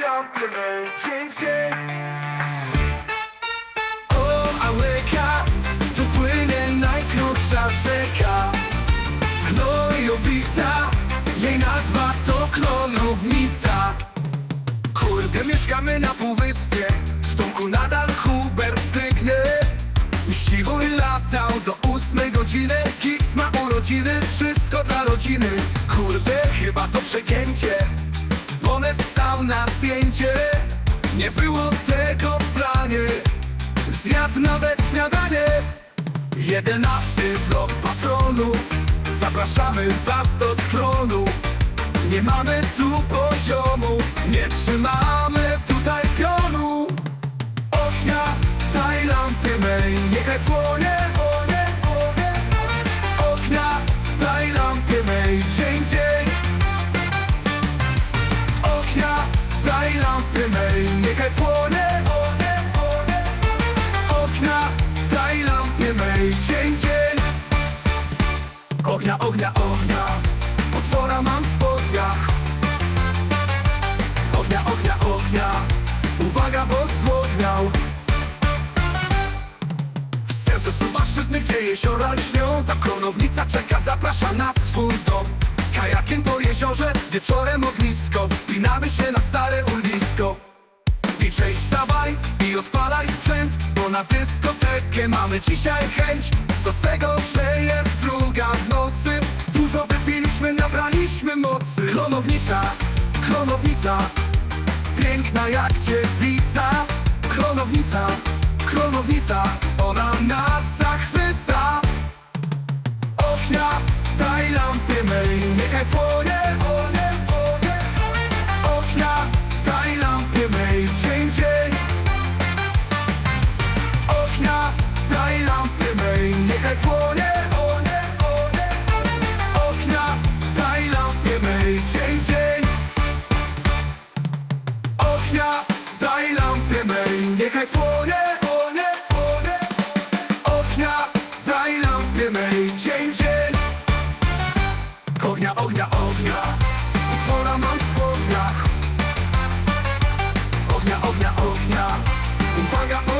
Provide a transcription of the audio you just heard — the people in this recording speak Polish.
lampy mej dzień w dzień. O, Ałeka, tu płynie najkrótsza rzeka. Gnojowica, jej nazwa to Klonownica. Kurde, mieszkamy na półwyspie W domku nadal Hubert stygnie. Mściwój latał do ósmej godziny. Kiks ma urodziny, wszystko dla rodziny. Kurde, chyba to przegięcie Bones stał na zdjęcie. Nie było tego w planie. Zjadł nawet śniadanie. Jedenasty zlot patronów. Zapraszamy was do schronu. Nie mamy tu poziomu. Nie trzymamy tutaj pionu. Ognia, daj lampy Niechaj płonie, Dzień, dzień. Ognia, ognia, ognia. Potwora mam w spodniach. Ognia, ognia, ognia. Uwaga, bo zgłodniał W sercu Suwaszczyzny, gdzie jeziora lśnią. Tam kronownica czeka, zaprasza nas w swój dom. Kajakiem po jeziorze, wieczorem ognisko. Wspinamy się na stare urwisko. DJ wstawaj i odpalaj sprzęt Bo na dyskotekę mamy dzisiaj chęć. Co z tego, że jest druga w nocy? Dużo wypiliśmy, nabraliśmy mocy. Klonownica, klonownica. Piękna jak dziewica. Klonownica, klonownica. Ona nas zachwyca. Ognia, daj lampy mej Niechaj płonie, ognia Daj lampę mej, niechaj płonie, płonie, płonie. Ognia, daj lampę mej, dzień w dzień. Ognia, ognia, ognia. Utwora mam w poznach Ognia, ognia, ognia. Uwaga, ognia